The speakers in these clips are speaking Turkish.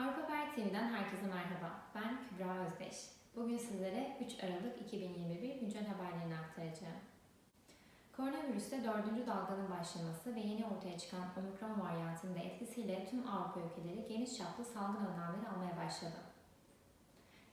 Avrupa TV'den herkese merhaba. Ben Kübra Özdeş. Bugün sizlere 3 Aralık 2021 güncel haberlerini aktaracağım. Koronavirüste dördüncü dalganın başlaması ve yeni ortaya çıkan omikron varyantının da etkisiyle tüm Avrupa ülkeleri geniş çaplı salgın önlemleri almaya başladı.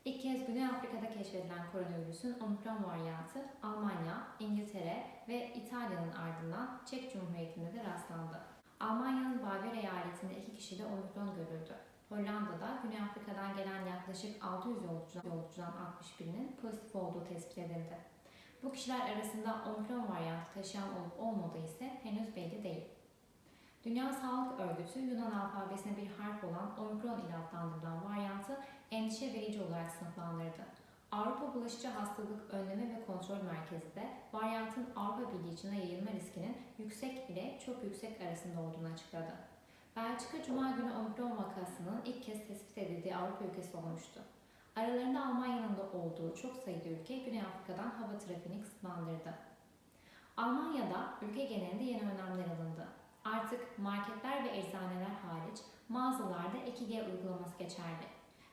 İlk kez Güney Afrika'da keşfedilen koronavirüsün omikron varyantı Almanya, İngiltere ve İtalya'nın ardından Çek Cumhuriyeti'nde de rastlandı. Almanya'nın Bavyera eyaletinde iki kişide omikron görüldü. Hollanda'da Güney Afrika'dan gelen yaklaşık 600 yolcudan, yolcudan 61'inin pozitif olduğu tespit edildi. Bu kişiler arasında omikron varyantı taşıyan olup olmadığı ise henüz belli değil. Dünya Sağlık Örgütü Yunan alfabesine bir harf olan omikron ile adlandırılan varyantı endişe verici olarak sınıflandırdı. Avrupa Bulaşıcı Hastalık Önleme ve Kontrol Merkezi de varyantın Avrupa Birliği içine yayılma riskinin yüksek ile çok yüksek arasında olduğunu açıkladı. Belçika Cuma günü omikron vakasının ilk kez tespit edildiği Avrupa ülkesi olmuştu. Aralarında Almanya'nın da olduğu çok sayıda ülke Güney Afrika'dan hava trafiğini kısıtlandırdı. Almanya'da ülke genelinde yeni önlemler alındı. Artık marketler ve eczaneler hariç mağazalarda 2G uygulaması geçerli.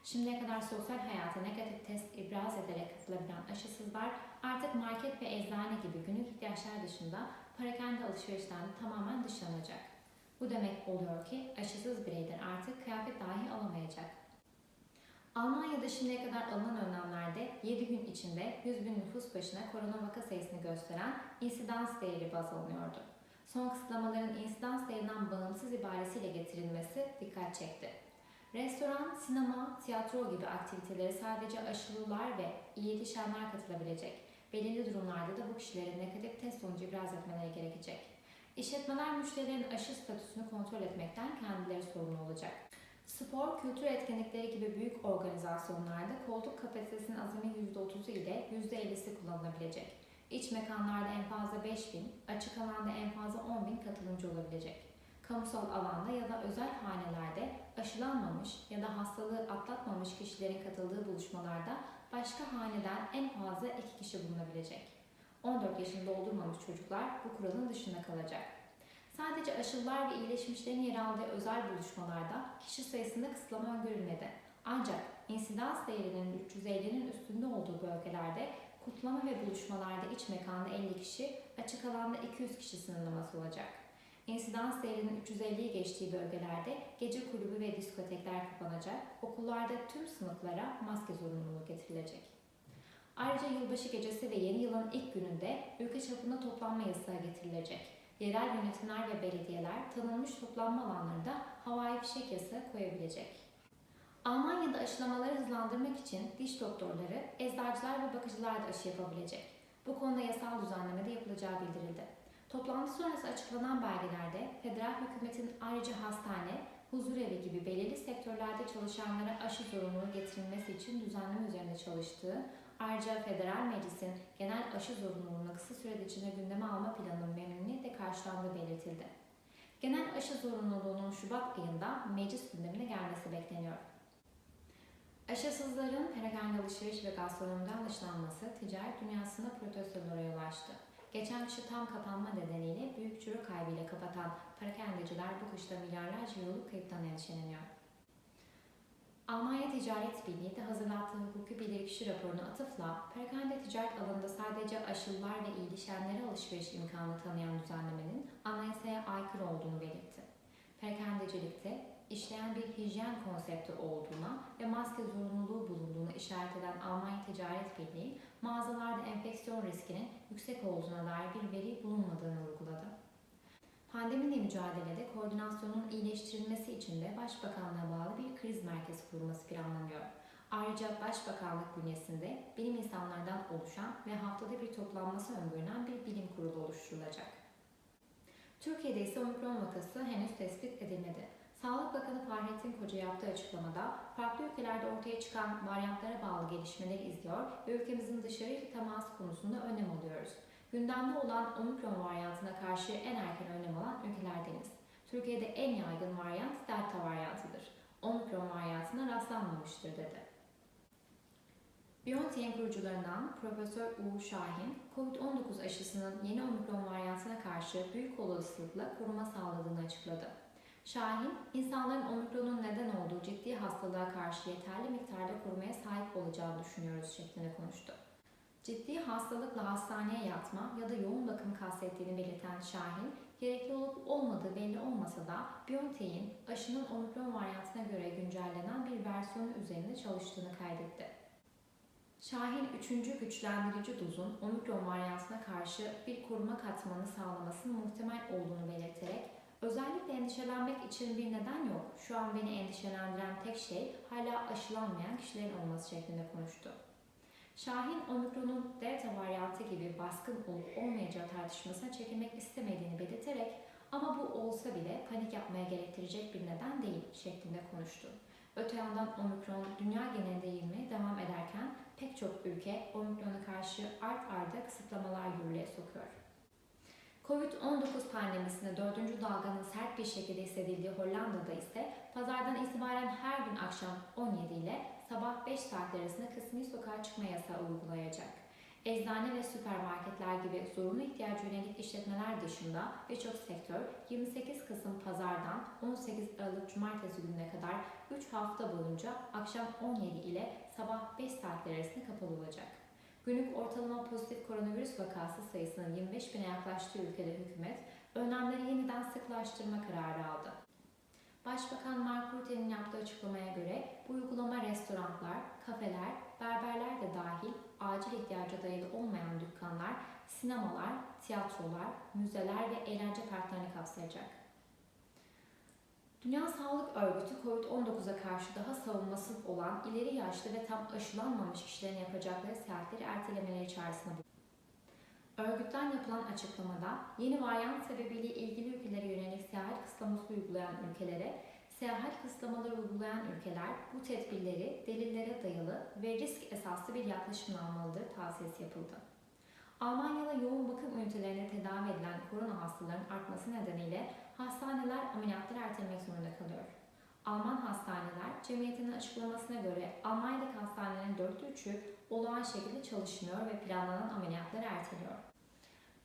Şimdiye kadar sosyal hayata negatif test ibraz ederek katılabilen aşısızlar artık market ve eczane gibi günlük ihtiyaçlar dışında parakende alışverişten tamamen dışlanacak. Bu demek oluyor ki aşısız bireyler artık kıyafet dahi alamayacak. Almanya'da şimdiye kadar alınan önlemlerde 7 gün içinde 100 bin nüfus başına korona vaka sayısını gösteren insidans değeri baz alınıyordu. Son kısıtlamaların insidans değerinden bağımsız ibaresiyle getirilmesi dikkat çekti. Restoran, sinema, tiyatro gibi aktivitelere sadece aşılılar ve iyi yetişenler katılabilecek. Belirli durumlarda da bu kişilerin negatif test sonucu ibraz etmeleri gerekecek. İşletmeler müşterilerin aşı statüsünü kontrol etmekten kendileri sorumlu olacak. Spor, kültür etkinlikleri gibi büyük organizasyonlarda koltuk kapasitesinin azami %30'u ile %50'si kullanılabilecek. İç mekanlarda en fazla 5 bin, açık alanda en fazla 10 bin katılımcı olabilecek. Kamusal alanda ya da özel hanelerde aşılanmamış ya da hastalığı atlatmamış kişilerin katıldığı buluşmalarda başka haneden en fazla 2 kişi bulunabilecek. 14 yaşını doldurmamış çocuklar bu kuralın dışında kalacak. Sadece aşılılar ve iyileşmişlerin yer aldığı özel buluşmalarda kişi sayısında kısıtlama öngörülmedi. Ancak insidans değerinin 350'nin üstünde olduğu bölgelerde kutlama ve buluşmalarda iç mekanda 50 kişi, açık alanda 200 kişi sınırlaması olacak. İnsidans değerinin 350'yi geçtiği bölgelerde gece kulübü ve diskotekler kapanacak, okullarda tüm sınıflara maske zorunluluğu getirilecek. Ayrıca yılbaşı gecesi ve yeni yılın ilk gününde ülke çapında toplanma yasağı getirilecek. Yerel yönetimler ve belediyeler tanınmış toplanma alanlarında havai fişek yasağı koyabilecek. Almanya'da aşılamaları hızlandırmak için diş doktorları, eczacılar ve bakıcılar da aşı yapabilecek. Bu konuda yasal düzenleme de yapılacağı bildirildi. Toplantı sonrası açıklanan belgelerde federal hükümetin ayrıca hastane, huzurevi gibi belirli sektörlerde çalışanlara aşı zorunluluğu getirilmesi için düzenleme üzerinde çalıştığı, ayrıca federal meclisin genel aşı zorunluluğunu kısa süre içinde gündeme alma planının memnuniyetle karşılandığı belirtildi. Genel aşı zorunluluğunun Şubat ayında meclis gündemine gelmesi bekleniyor. Aşısızların perakende alışveriş ve gastronomiden dışlanması ticaret dünyasında protestolara yol açtı. Geçen kışı tam kapanma nedeniyle büyük ciro kaybıyla kapatan parakendeciler bu kışta milyarlarca euroluk kayıptan endişeleniyor. Almanya Ticaret Birliği de hazırlattığı hukuki bilirkişi raporuna atıfla perakende ticaret alanında sadece aşılılar ve iyileşenlere alışveriş imkanı tanıyan düzenlemenin anayasaya aykırı olduğunu belirtti. Perakendecilikte işleyen bir hijyen konsepti olduğuna ve maske zorunluluğu bulunduğuna işaret eden Almanya Ticaret Birliği, mağazalarda enfeksiyon riskinin yüksek olduğuna dair bir veri bulunmadığını vurguladı. Pandemiyle mücadelede koordinasyonun iyileştirilmesi için de Başbakanlığa bağlı bir kriz merkezi kurulması planlanıyor. Ayrıca Başbakanlık bünyesinde bilim insanlardan oluşan ve haftada bir toplanması öngörülen bir bilim kurulu oluşturulacak. Türkiye'de ise omikron vakası henüz tespit edilmedi. Sağlık Bakanı Fahrettin Koca yaptığı açıklamada farklı ülkelerde ortaya çıkan varyantlara bağlı gelişmeleri izliyor ve ülkemizin dışarı temas konusunda önlem alıyoruz. Gündemde olan omikron varyantına karşı en erken önlem alan ülkelerdeniz. Türkiye'de en yaygın varyant delta varyantıdır. Omikron varyantına rastlanmamıştır dedi. BioNTech'in kurucularından Profesör Uğur Şahin, COVID-19 aşısının yeni omikron varyantına karşı büyük olasılıkla koruma sağladığını açıkladı. Şahin, insanların omikronun neden olduğu ciddi hastalığa karşı yeterli miktarda korumaya sahip olacağını düşünüyoruz şeklinde konuştu. Ciddi hastalıkla hastaneye yatma ya da yoğun bakım kastettiğini belirten Şahin, gerekli olup olmadığı belli olmasa da BioNTech'in aşının omikron varyantına göre güncellenen bir versiyonu üzerinde çalıştığını kaydetti. Şahin 3. güçlendirici dozun omikron varyantına karşı bir koruma katmanı sağlamasının muhtemel olduğunu belirterek özellikle endişelenmek için bir neden yok. Şu an beni endişelendiren tek şey hala aşılanmayan kişilerin olması şeklinde konuştu. Şahin, omikronun delta varyantı gibi baskın olup olmayacağı tartışmasına çekilmek istemediğini belirterek ama bu olsa bile panik yapmaya gerektirecek bir neden değil şeklinde konuştu. Öte yandan omikron dünya genelinde yayılmaya devam ederken pek çok ülke omikrona karşı art arda kısıtlamalar yürürlüğe sokuyor. Covid-19 pandemisinde dördüncü dalganın sert bir şekilde hissedildiği Hollanda'da ise pazardan itibaren her gün akşam 17 ile sabah 5 saatler arasında kısmi sokağa çıkma yasağı uygulayacak. Eczane ve süpermarketler gibi zorunlu ihtiyaca yönelik işletmeler dışında birçok sektör 28 Kasım pazardan 18 Aralık Cumartesi gününe kadar 3 hafta boyunca akşam 17 ile sabah 5 saatler arasında kapalı olacak. Günlük ortalama pozitif koronavirüs vakası sayısının 25 bine yaklaştığı ülkede hükümet önlemleri yeniden sıklaştırma kararı aldı. Başbakan Mark Rutte'nin yaptığı açıklamaya göre bu uygulama restoranlar, kafeler, berberler de dahil acil ihtiyaca dayalı olmayan dükkanlar, sinemalar, tiyatrolar, müzeler ve eğlence parklarını kapsayacak. Dünya Sağlık Örgütü COVID-19'a karşı daha savunmasız olan ileri yaşlı ve tam aşılanmamış kişilerin yapacakları seyahatleri ertelemeleri çağrısında bulundu. Örgütten yapılan açıklamada yeni varyant sebebiyle ilgili ülkelere yönelik seyahat kısıtlaması uygulayan ülkelere, seyahat kısıtlamaları uygulayan ülkeler bu tedbirleri delillere dayalı ve risk esaslı bir yaklaşımla almalıdır tavsiyesi yapıldı. Almanya'da yoğun bakım ünitelerine tedavi edilen korona hastalarının artması nedeniyle hastaneler ameliyatları ertelemek zorunda kalıyor. Alman hastaneler cemiyetinin açıklamasına göre Almanya'daki hastanelerin dörtte üçü olağan şekilde çalışmıyor ve planlanan ameliyatları erteliyor.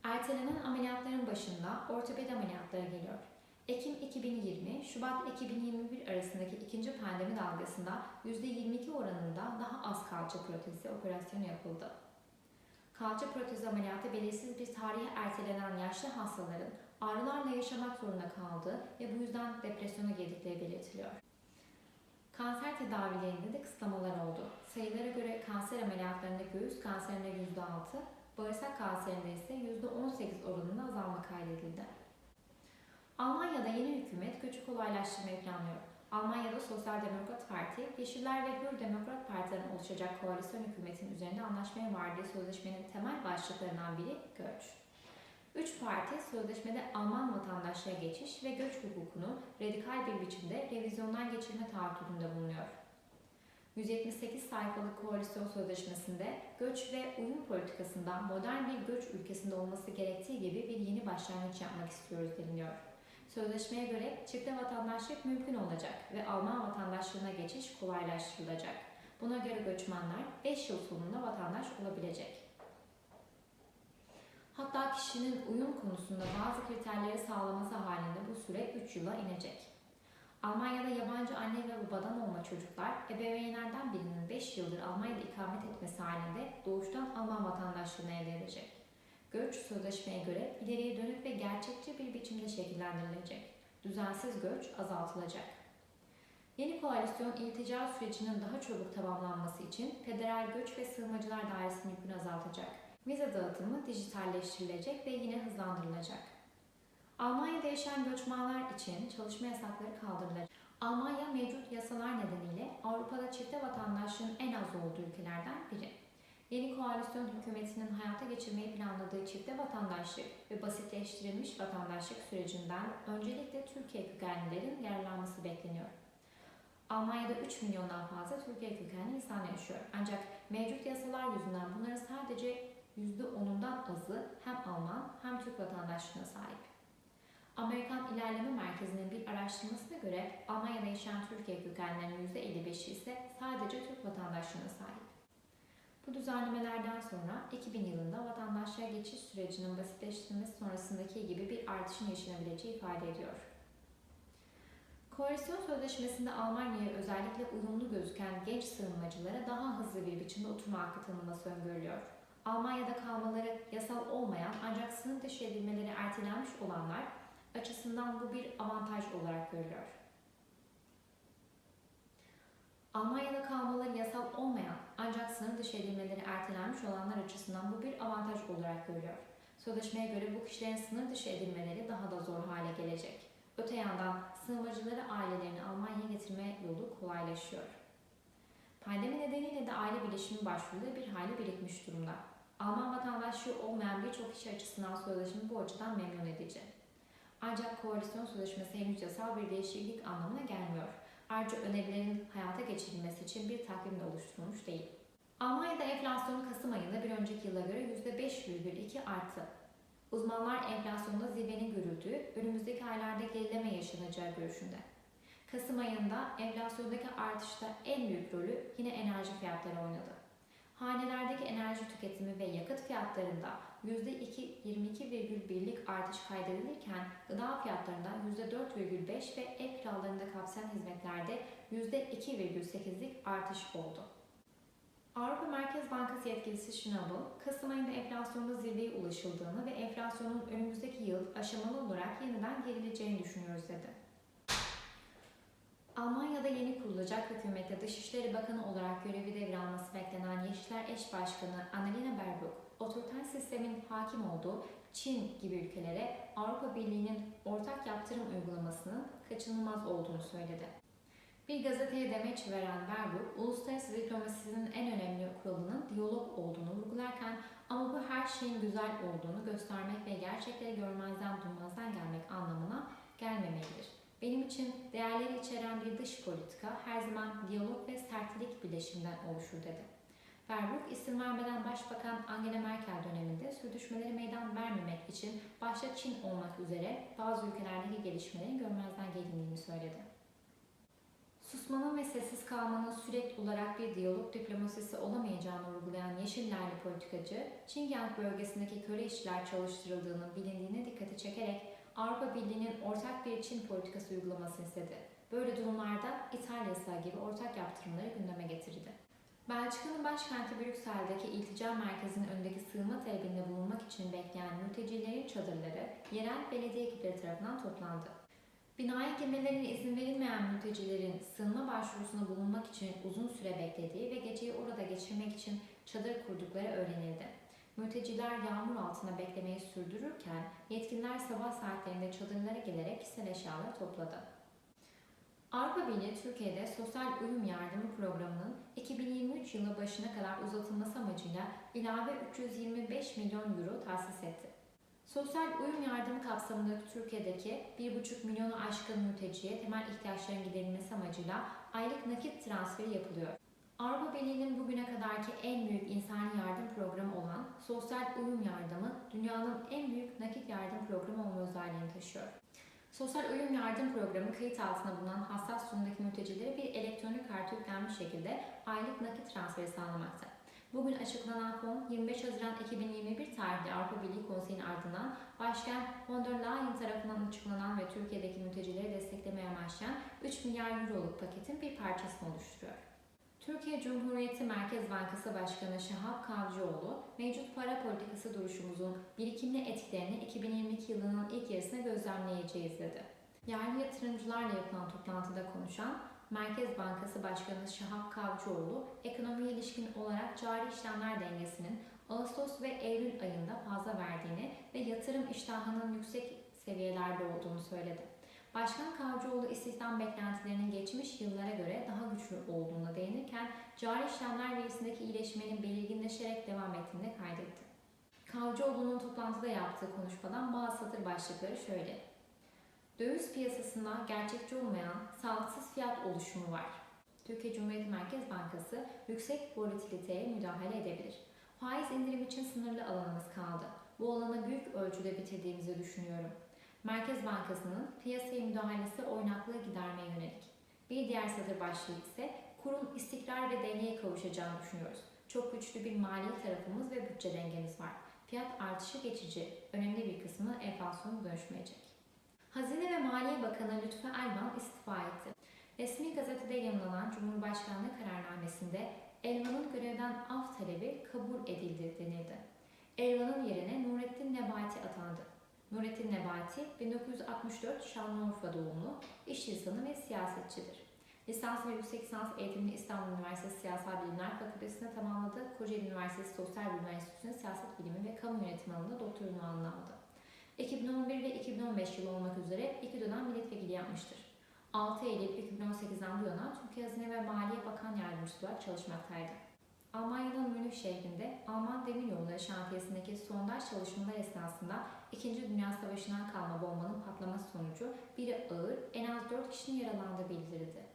Ertelenen ameliyatların başında ortopedi ameliyatları geliyor. Ekim 2020, Şubat 2021 arasındaki ikinci pandemi dalgasında %22 oranında daha az kalça protezi operasyonu yapıldı. Kalça protezi ameliyatı belirsiz bir tarihe ertelenen yaşlı hastaların ağrılarla yaşamak zorunda kaldığı ve bu yüzden depresyona girdikleri belirtiliyor. Kanser tedavilerinde de kısıtlamalar oldu. Sayılara göre kanser ameliyatlarında göğüs kanserinde %6, bağırsak kanserinde ise %18 oranında azalma kaydedildi. Almanya'da yeni hükümet göçü kolaylaştırmayı planlıyor. Almanya'da Sosyal Demokrat Parti, Yeşiller ve Hür Demokrat Parti'den oluşacak koalisyon hükümetin üzerinde anlaşmaya vardığı sözleşmenin temel başlıklarından biri göç. Üç parti sözleşmede Alman vatandaşlığa geçiş ve göç hukukunu radikal bir biçimde revizyondan geçirme taahhüdünde bulunuyor. 178 sayfalık koalisyon sözleşmesinde göç ve uyum politikasında modern bir göç ülkesinde olması gerektiği gibi bir yeni başlangıç yapmak istiyoruz deniliyor. Sözleşmeye göre çifte vatandaşlık mümkün olacak ve Alman vatandaşlığına geçiş kolaylaştırılacak. Buna göre göçmenler 5 yıl sonunda vatandaş olabilecek. Hatta kişinin uyum konusunda bazı kriterleri sağlaması halinde bu süre 3 yıla inecek. Almanya'da yabancı anne ve babadan olma çocuklar ebeveynlerden birinin 5 yıldır Almanya'da ikamet etmesi halinde doğuştan Alman vatandaşlığını elde edecek. Göç sözleşmeye göre ileriye dönük ve gerçekçi bir biçimde şekillendirilecek. Düzensiz göç azaltılacak. Yeni koalisyon iltica sürecinin daha çabuk tamamlanması için federal göç ve sığınmacılar dairesinin yükünü azaltacak. Vize dağıtımı dijitalleştirilecek ve yine hızlandırılacak. Almanya'da yaşayan göçmenler için çalışma yasakları kaldırılacak. Almanya mevcut yasalar nedeniyle Avrupa'da çifte vatandaşlığın en az olduğu ülkelerden biri. Yeni koalisyon hükümetinin hayata geçirmeyi planladığı çifte vatandaşlık ve basitleştirilmiş vatandaşlık sürecinden öncelikle Türkiye kökenlilerin yararlanması bekleniyor. Almanya'da 3 milyondan fazla Türkiye kökenli insan yaşıyor. Ancak mevcut yasalar yüzünden bunların sadece %10'undan azı hem Alman hem Türk vatandaşlığına sahip. Amerikan İlerleme Merkezi'nin bir araştırmasına göre Almanya'da yaşayan Türkiye kökenlerinin %55'i ise sadece Türk vatandaşlığına sahip. Bu düzenlemelerden sonra 2000 yılında vatandaşlığa geçiş sürecinin basitleştirilmesi sonrasındaki gibi bir artışın yaşanabileceği ifade ediyor. Koalisyon Sözleşmesi'nde Almanya'ya özellikle uyumlu gözüken genç sığınmacılara daha hızlı bir biçimde oturma hakkı tanınması öngörülüyor. Almanya'da kalmaları yasal olmayan ancak sınır dışı edilmeleri ertelenmiş olanlar açısından bu bir avantaj olarak görülüyor. Almanya'da kalmaları yasal olmayan ancak sınır dışı edilmeleri ertelenmiş olanlar açısından bu bir avantaj olarak görülüyor. Sözleşmeye göre bu kişilerin sınır dışı edilmeleri daha da zor hale gelecek. Öte yandan sığınmacıları ailelerini Almanya'ya getirme yolu kolaylaşıyor. Pandemi nedeniyle de aile birleşimi başvuruları bir hayli birikmiş durumda. Alman vatandaşlığı olmayan birçok kişi açısından sözleşme bu açıdan memnun edici. Ancak koalisyon sözleşmesi henüz yasal bir değişiklik anlamına gelmiyor. Ayrıca önerilerin hayata geçirilmesi için bir takvim de oluşturulmuş değil. Almanya'da enflasyon Kasım ayında bir önceki yıla göre %5,2 arttı. Uzmanlar enflasyonda zirvenin görüldüğü, önümüzdeki aylarda gerileme yaşanacağı görüşünde. Kasım ayında enflasyondaki artışta en büyük rolü yine enerji fiyatları oynadı. Hanelerdeki enerji tüketimi ve yakıt fiyatlarında %22,1'lik artış kaydedilirken gıda fiyatlarında %4,5 ve ev kiralarında kapsayan hizmetlerde %2,8'lik artış oldu. Avrupa Merkez Bankası yetkilisi Schnabel, Kasım ayında enflasyonda zirveye ulaşıldığını ve enflasyonun önümüzdeki yıl aşamalı olarak yeniden gerileceğini düşünüyoruz dedi. Almanya'da yeni kurulacak hükümette Dışişleri Bakanı olarak görevi devralması beklenen Yeşiller Eş Başkanı Annalena Baerbock, otoriter sistemin hakim olduğu Çin gibi ülkelere Avrupa Birliği'nin ortak yaptırım uygulamasının kaçınılmaz olduğunu söyledi. Bir gazeteye demeç veren Baerbock, uluslararası diplomasinin en önemli kuralının diyalog olduğunu vurgularken ama bu her şeyin güzel olduğunu göstermek ve gerçekleri görmezden duymazdan gelmek anlamına gelmemelidir. Benim için değerleri içeren bir dış politika her zaman diyalog ve sertlik birleşiminden oluşur dedi. Baerbock isim vermeden Başbakan Angela Merkel döneminde sürtüşmeleri meydan vermemek için başta Çin olmak üzere bazı ülkelerdeki gelişmelerin görmezden gelindiğini söyledi. Susmanın ve sessiz kalmanın sürekli olarak bir diyalog diplomasisi olamayacağını vurgulayan Yeşillerli politikacı, Çingyan bölgesindeki köle işçiler çalıştırıldığının bilindiğine dikkati çekerek Avrupa Birliği'nin ortak bir Çin politikası uygulamasını istedi. Böyle durumlarda İtalya gibi ortak yaptırımları gündeme getirdi. Belçika'nın başkenti Brüksel'deki iltica merkezinin önündeki sığınma talebinde bulunmak için bekleyen mültecilerin çadırları yerel belediye ekipleri tarafından toplandı. Binaya girmelerine izin verilmeyen mültecilerin sığınma başvurusuna bulunmak için uzun süre beklediği ve geceyi orada geçirmek için çadır kurdukları öğrenildi. Mülteciler yağmur altında beklemeyi sürdürürken yetkililer sabah saatlerinde çadırlara gelerek kişisel eşyaları topladı. Avrupa Birliği Türkiye'de sosyal uyum yardımı programının 2023 yılı başına kadar uzatılması amacıyla ilave 325 milyon euro tahsis etti. Sosyal uyum yardımı kapsamında Türkiye'deki 1,5 milyonu aşkın mülteciye temel ihtiyaçların giderilmesi amacıyla aylık nakit transferi yapılıyor. Avrupa Birliği'nin bugüne kadarki en büyük insani Sosyal Uyum Yardımı, dünyanın en büyük nakit yardım programı olma özelliğini taşıyor. Sosyal Uyum Yardım Programı kayıt altına bulunan hassas durumdaki mültecilere bir elektronik kartı yüklenmiş şekilde aylık nakit transferi sağlamakta. Bugün açıklanan fon 25 Haziran 2021 tarihli Avrupa Birliği Konseyi'nin ardından Başkan von der Leyen tarafından açıklanan ve Türkiye'deki mültecileri desteklemeye amaçlayan 3 milyar euroluk paketin bir parçasını oluşturuyor. Türkiye Cumhuriyeti Merkez Bankası Başkanı Şahap Kavcıoğlu, mevcut para politikası duruşumuzun birikimli etkilerini 2022 yılının ilk yarısında gözlemleyeceğiz dedi. Yerli yatırımcılarla yapılan toplantıda konuşan Merkez Bankası Başkanı Şahap Kavcıoğlu, ekonomiye ilişkin olarak cari işlemler dengesinin Ağustos ve Eylül ayında fazla verdiğini ve yatırım iştahının yüksek seviyelerde olduğunu söyledi. Başkan Kavcıoğlu istihdam beklentilerinin geçmiş yıllara göre daha güçlü olduğuna değinirken cari işlemler verisindeki iyileşmenin belirginleşerek devam ettiğini kaydetti. Kavcıoğlu'nun toplantıda yaptığı konuşmadan bazı satır başlıkları şöyle. Döviz piyasasında gerçekçi olmayan sağlıksız fiyat oluşumu var. Türkiye Cumhuriyet Merkez Bankası yüksek volatiliteye müdahale edebilir. Faiz indirim için sınırlı alanımız kaldı. Bu alanı büyük ölçüde bitirdiğimizi düşünüyorum. Merkez Bankası'nın piyasaya müdahalesi oynaklığı gidermeye yönelik. Bir diğer satır başlığı ise kurum istikrar ve dengeye kavuşacağını düşünüyoruz. Çok güçlü bir mali tarafımız ve bütçe dengemiz var. Fiyat artışı geçici, önemli bir kısmı enflasyona dönüşmeyecek. Hazine ve Maliye Bakanı Lütfü Elvan istifa etti. Resmi gazetede yayınlanan Cumhurbaşkanlığı kararnamesinde Elvan'ın görevden af talebi kabul edildi denildi. Elvan'ın yerine Nurettin Nebati atandı. Nurettin Nebati 1964 Şanlıurfa doğumlu, iş insanı ve siyasetçidir. Lisans ve yüksek lisans eğitimini İstanbul Üniversitesi Siyasal Bilimler Fakültesi'nde tamamladı. Kocaeli Üniversitesi Sosyal Bilimler Enstitüsü'nde siyaset bilimi ve kamu yönetimi alanında doktor unvanını aldı. 2011 ve 2015 yılı olmak üzere iki dönem milletvekili yapmıştır. 6 Eylül 2018'den bu yana Türkiye Hazine ve Maliye Bakan Yardımcısı olarak çalışmaktaydı. Almanya'nın Münih şehrinde Alman Demiryolları şantiyesindeki sondaj çalışmalar esnasında İkinci Dünya Savaşı'ndan kalma bombanın patlaması sonucu biri ağır, en az 4 kişinin yaralandığı bildirildi.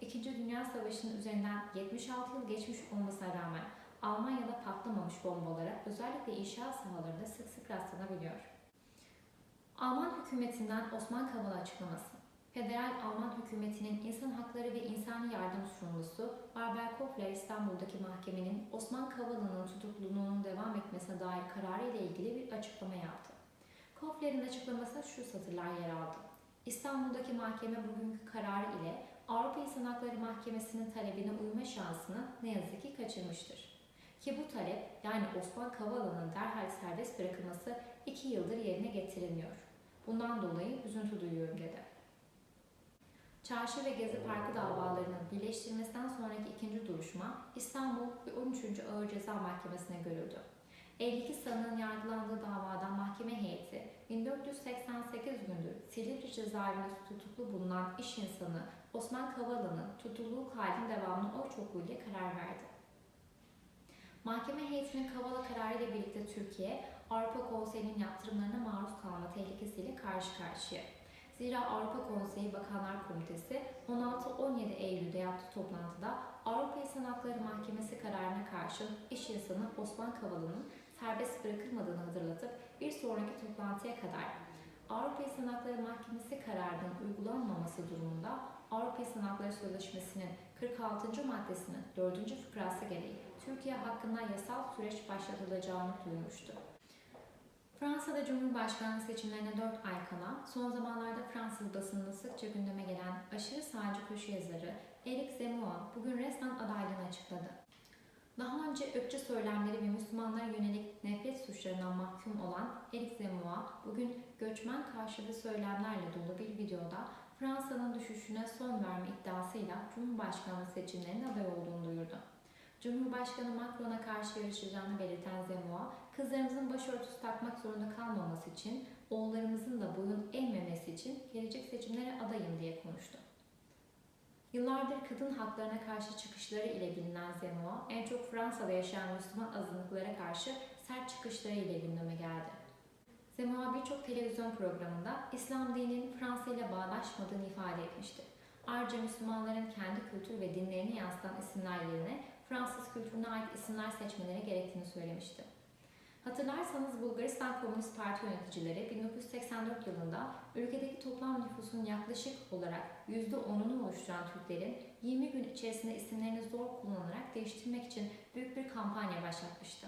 İkinci Dünya Savaşı'nın üzerinden 76 yıl geçmiş olmasına rağmen Almanya'da patlamamış bombalara özellikle inşaat sahalarında sık sık rastlanabiliyor. Alman hükümetinden Osman Kavala açıklaması. Federal Alman hükümetinin insan hakları ve insani yardım sorumlusu Barbara Kofler İstanbul'daki mahkemenin Osman Kavala'nın tutukluluğunun devam etmesine dair kararı ile ilgili bir açıklama yaptı. Kofler'in açıklamasında şu satırlar yer aldı. İstanbul'daki mahkeme bugünkü kararı ile Avrupa İnsan Hakları Mahkemesi'nin talebine uyma şansını ne yazık ki kaçırmıştır. Ki bu talep yani Osman Kavala'nın derhal serbest bırakılması iki yıldır yerine getirilmiyor. Bundan dolayı üzüntü duyuyorum dedi. Çarşı ve Gezi Parkı davalarının birleştirilmesinden sonraki ikinci duruşma İstanbul 13. Ağır Ceza Mahkemesi'ne görüldü. 52 sanığın yargılandığı davada mahkeme heyeti 1488 gündür Silivri cezaevinde tutuklu bulunan iş insanı Osman Kavala'nın tutukluluk halinin devamına oy çokluğuyla karar verdi. Mahkeme heyetinin Kavala kararı ile birlikte Türkiye, Avrupa Konseyi'nin yaptırımlarına maruz kalma tehlikesiyle karşı karşıya. Zira Avrupa Konseyi Bakanlar Komitesi 16-17 Eylül'de yaptığı toplantıda Avrupa İnsan Hakları Mahkemesi kararına karşın iş insanı Osman Kavala'nın serbest bırakılmadığını hatırlatıp bir sonraki toplantıya kadar Avrupa İnsan Hakları Mahkemesi kararının uygulanmaması durumunda Avrupa İnsan Hakları Sözleşmesi'nin 46. maddesinin 4. fıkrası gereği Türkiye hakkında yasal süreç başlatılacağını duyurmuştu. Fransa'da Cumhurbaşkanlığı seçimlerine 4 ay kala son zamanlarda Fransız basınında sıkça gündeme gelen aşırı sağcı köşe yazarı Eric Zemmour bugün resmen adaylığını açıkladı. Daha önce ırkçı söylemleri ve Müslümanlara yönelik nefret suçlarından mahkum olan Eric Zemmour bugün göçmen karşıtı söylemlerle dolu bir videoda Fransa'nın düşüşüne son verme iddiasıyla Cumhurbaşkanlığı seçimlerine aday olduğunu duyurdu. Cumhurbaşkanı Macron'a karşı yarışacağını belirten Zemmour, kızlarımızın başörtüsü takmak zorunda kalmaması için, oğullarımızın da boyun eğmemesi için gelecek seçimlere adayım diye konuştu. Yıllardır kadın haklarına karşı çıkışları ile bilinen Zemmour, en çok Fransa'da yaşayan Müslüman azınlıklara karşı sert çıkışları ile gündeme geldi. Zemmour birçok televizyon programında İslam dininin Fransa ile bağdaşmadığını ifade etmişti. Ayrıca Müslümanların kendi kültür ve dinlerini yansıtan isimler yerine Fransız kültürüne ait isimler seçmeleri gerektiğini söylemişti. Hatırlarsanız Bulgaristan Komünist Parti yöneticileri 1984 yılında ülkedeki toplam nüfusun yaklaşık olarak %10'unu oluşturan Türklerin 20 gün içerisinde isimlerini zor kullanarak değiştirmek için büyük bir kampanya başlatmıştı.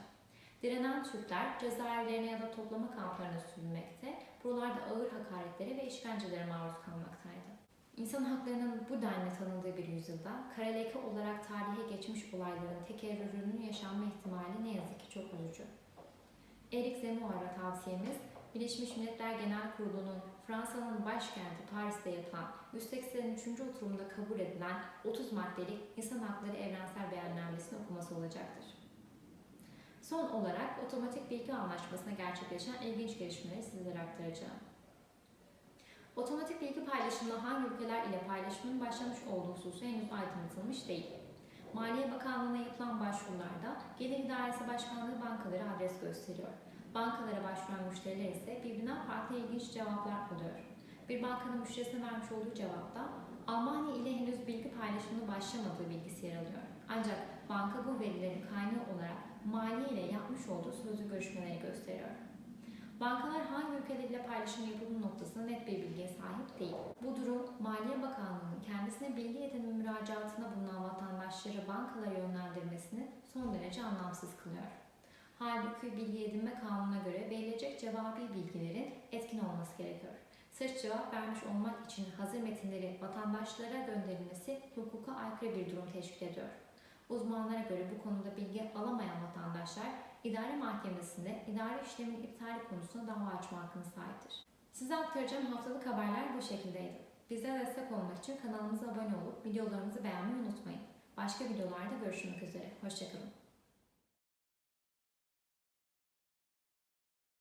Direnen Türkler cezaevlerine ya da toplama kamplarına sürülmekte, buralarda ağır hakaretlere ve işkencelere maruz kalmaktaydı. İnsan haklarının bu denli tanındığı bir yüzyılda kara leke olarak tarihe geçmiş olayların tekerrürünün yaşanma ihtimali ne yazık ki çok üzücü. Eric Zemmour'a tavsiyemiz, Birleşmiş Milletler Genel Kurulu'nun Fransa'nın başkenti Paris'te yapılan 183. oturumda kabul edilen 30 maddelik İnsan Hakları Evrensel Beyannamesini okuması olacaktır. Son olarak otomatik bilgi anlaşmasına gerçekleşen ilginç gelişmeleri sizlere aktaracağım. Otomatik bilgi paylaşımı hangi ülkeler ile paylaşımın başlamış olduğu hususu henüz aydınlatılmış değil. Maliye Bakanlığı'na yapılan başvurularda Gelir İdaresi Başkanlığı bankalara adres gösteriyor. Bankalara başvuran müşteriler ise birbirinden farklı ilginç cevaplar alıyor. Bir bankanın müşterisine vermiş olduğu cevapta Almanya ile henüz bilgi paylaşımına başlamadığı bilgisi yer alıyor. Ancak banka bu verilerin kaynağı olarak maliye ile yapmış olduğu sözlü görüşmeleri gösteriyor. Bankalar hangi ülkelerle paylaşım yapıldığı noktasında net bir bilgiye sahip değil. Bu durum Maliye Bakanlığı'nın kendisine bilgi edinme müracaatına bulunan vatandaşları bankalara yönlendirmesini son derece anlamsız kılıyor. Halbuki bilgi edinme kanununa göre verilecek cevabi bilgilerin etkin olması gerekiyor. Test cevap vermiş olmak için hazır metinleri vatandaşlara gönderilmesi hukuka aykırı bir durum teşkil ediyor. Uzmanlara göre bu konuda bilgi alamayan vatandaşlar idare mahkemesinde idare işleminin iptali konusunda dava açma hakkına sahiptir. Size aktaracağım haftalık haberler bu şekildeydi. Bize destek olmak için kanalımıza abone olup videolarımızı beğenmeyi unutmayın. Başka videolarda görüşmek üzere. Hoşçakalın.